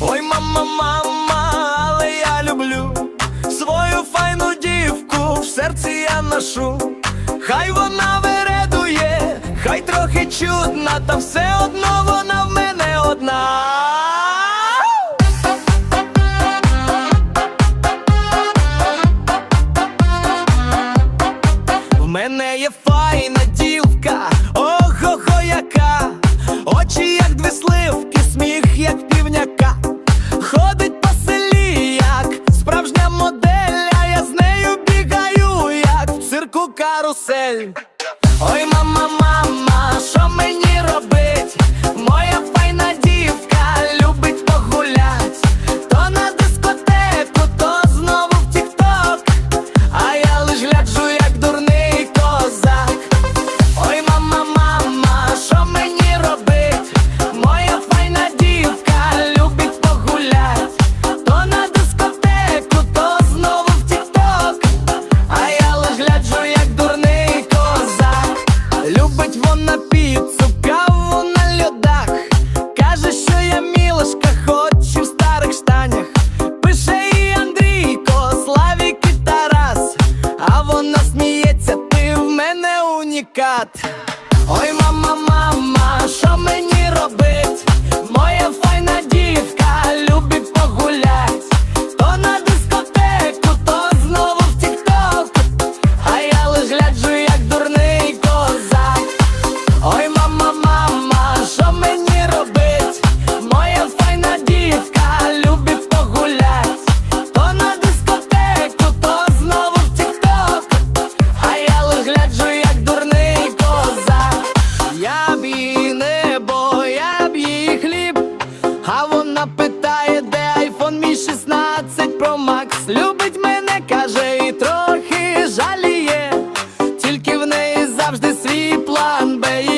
Ой, мама, мама, але я люблю свою файну дівку в серці я ношу, хай вона вередує, хай трохи чудна, та все одно вона в мене одна. карусель. Ой, мама, мама. унікат. Ой, мама, мама, що мені робити? Вона питає, де айфон мій 16 Pro Max? Любить мене, каже, і трохи жаліє, тільки в неї завжди свій план Б.